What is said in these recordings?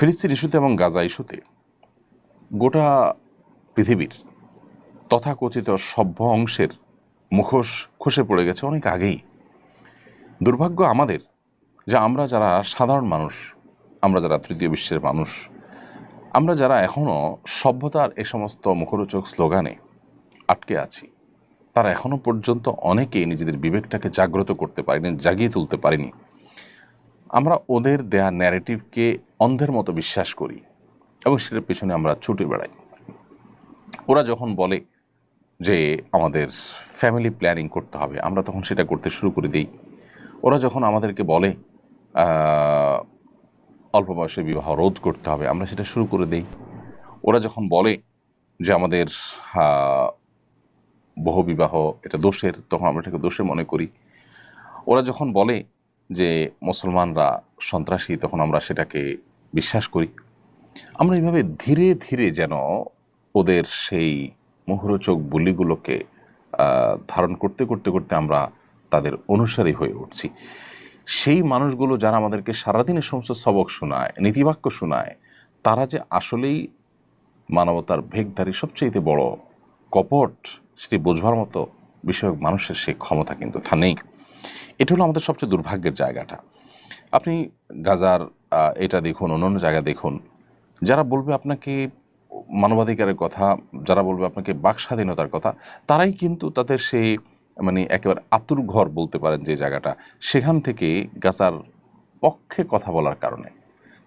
ফিলিস্তিন ইস্যুতে এবং গাজা ইস্যুতে গোটা পৃথিবীর তথাকথিত সভ্য অংশের মুখোশ খসে পড়ে গেছে অনেক আগেই। দুর্ভাগ্য আমাদের যে আমরা যারা সাধারণ মানুষ, আমরা যারা তৃতীয় বিশ্বের মানুষ, আমরা যারা এখনও সভ্যতার এ সমস্ত মুখরোচক স্লোগানে আটকে আছি, তারা এখনও পর্যন্ত অনেকেই নিজেদের বিবেকটাকে জাগ্রত করতে পারেনি, জাগিয়ে তুলতে পারেনি। আমরা ওদের দেয়া ন্যারেটিভকে অন্ধের মতো বিশ্বাস করি এবং সেটার পেছনে আমরা ছুটে বেড়াই। ওরা যখন বলে যে আমাদের ফ্যামিলি প্ল্যানিং করতে হবে আমরা তখন সেটা করতে শুরু করে দিই। ওরা যখন আমাদেরকে বলে অল্প বয়সে বিবাহ রোধ করতে হবে আমরা সেটা শুরু করে দিই। ওরা যখন বলে যে আমাদের আহ, বহুবিবাহ এটা দোষের তখন আমরা এটাকে দোষে মনে করি। ওরা যখন বলে যে মুসলমানরা সন্ত্রাসী তখন আমরা সেটাকে বিশ্বাস করি। আমরা এইভাবে ধীরে ধীরে যেন ওদের সেই মুখরোচক বলিগুলোকে ধারণ করতে করতে করতে আমরা তাদের অনুসারী হয়ে উঠছি। সেই মানুষগুলো যারা আমাদেরকে সারাদিনের সমস্ত সবক শোনায়, নীতিবাক্য শোনায়, তারা যে আসলেই মানবতার ভেগধারী সবচেয়ে বড় কপট সেটি বোঝবার মতো বিষয়ক মানুষের সেই ক্ষমতা কিন্তু তা নেই। এটা হলো আমাদের সবচেয়ে দুর্ভাগ্যের জায়গাটা। আপনি গাজার এটা দেখুন, অন্যান্য জায়গা দেখুন, যারা বলবে আপনাকে মানবাধিকারের কথা, যারা বলবে আপনাকে বাক স্বাধীনতার কথা, তারাই কিন্তু তাদের সেই মানে একেবারে আতুর ঘর বলতে পারেন যে জায়গাটা, সেখান থেকে গাজার পক্ষে কথা বলার কারণে,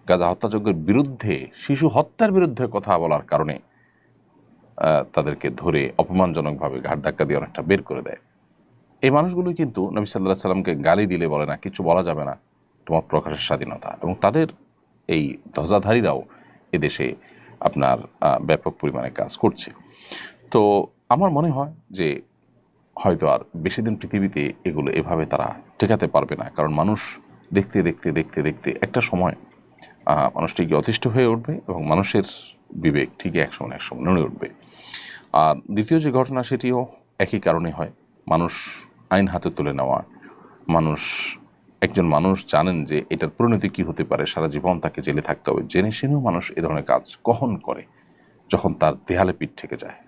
গাজা হত্যাযজ্ঞের বিরুদ্ধে, শিশু হত্যার বিরুদ্ধে কথা বলার কারণে তাদেরকে ধরে অপমানজনকভাবে ঘাট ধাক্কা দিয়ে অনেকটা বের করে দেয়। এই মানুষগুলো কিন্তু নবী সাল্লাহ সাল্লামকে গালি দিলে বলে না, কিছু বলা যাবে না। তোমার প্রকাশের স্বাধীনতা। এবং তাদের এই ধ্বজাধারীরাও এদেশে আপনার ব্যাপক পরিমাণে কাজ করছে। তো আমার মনে হয় যে হয়তো আর বেশি দিন পৃথিবীতে এগুলো এভাবে তারা টেকাতে পারবে না। কারণ মানুষ দেখতে দেখতে দেখতে দেখতে একটা সময় আহ, মানুষ ঠিকই অতিষ্ঠ হয়ে উঠবে এবং মানুষের বিবেক ঠিকই না একসময় নড়ে উঠবে। আর দ্বিতীয় যে ঘটনা সেটিও একই কারণে হয়। মানুষ আইন হাতে তুলে নেওয়া মানুষ একজন মানুষ জানেন যে এটার পরিণতি কী হতে পারে, সারা জীবন তাকে জেলে থাকতে হবে। জেনে শুনেও মানুষ এ ধরনের কাজ কখন করে? যখন তার দেহালে পিঠ থেকে যায়।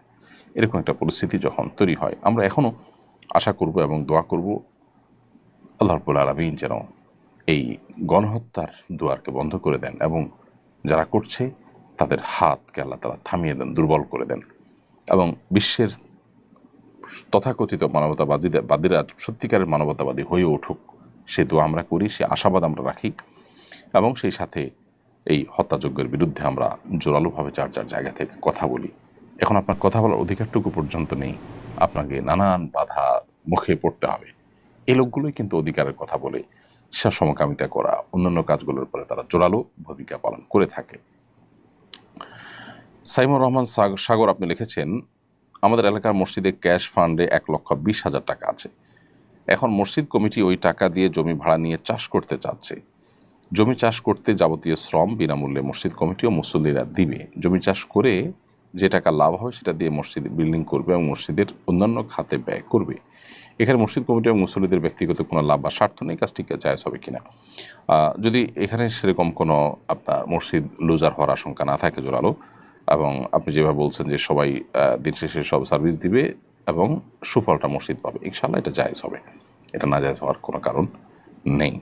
এরকম একটা পরিস্থিতি যখন তৈরি হয়, আমরা এখনও আশা করব এবং দোয়া করব, আল্লাহ রব্বুল আলমিন যেন এই গণহত্যার দুয়ারকে বন্ধ করে দেন এবং যারা করছে তাদের হাতকে আল্লাহ তালা থামিয়ে দেন, দুর্বল করে দেন এবং বিশ্বের তথাকথিত মানবতাবাদী বাদীরা সত্যিকারের মানবতাবাদী হয়ে উঠুক। সে দোয়া আমরা করি, সে আশাবাদ আমরা রাখি এবং সেই সাথে এই হত্যাযজ্ঞের বিরুদ্ধে আমরা জোরালোভাবে যার যার জায়গা থেকে কথা বলি। এখন আপনার কথা বলার অধিকারটুকু পর্যন্ত নেই। আপনাকে নানান বাধা মুখে পড়তে হবে। এই লোকগুলোই কিন্তু অধিকারের কথা বলে সে সমকামিতা করা, অন্যান্য কাজগুলোর পরে তারা জোরালো ভূমিকা পালন করে থাকে। সাইমুর রহমান সাগ- সাগর, আপনি লিখেছেন, আমাদের এলাকার মসজিদে ক্যাশ ফান্ডে এক লক্ষ বিশ হাজার টাকা আছে। এখন মসজিদ কমিটি ওই টাকা দিয়ে জমি ভাড়া নিয়ে চাষ করতে চাচ্ছে। জমি চাষ করতে যাবতীয় শ্রম বিনামূল্যে মসজিদ কমিটি ও মুসল্লিরা দিবে। জমি চাষ করে যে টাকা লাভ হবে সেটা দিয়ে মসজিদ বিল্ডিং করবে এবং মসজিদের অন্যান্য খাতে ব্যয় করবে। এখানে মসজিদ কমিটি এবং মুসল্লিদের ব্যক্তিগত কোনো লাভ বা স্বার্থ নেই, কাজটি জায়জ হবে কিনা? যদি এখানে সেরকম কোনো আপনার মসজিদ লুজার হওয়ার আশঙ্কা না থাকে জোরালো, এবং আপনি যেভাবে বলছেন যে সবাই দিন শেষে সব সার্ভিস দিবে এবং সুফলটা মসজিদ পাবে। ইনশাল্লাহ এটা জায়জ হবে। এটা না জায়জ হওয়ার কোনো কারণ নেই।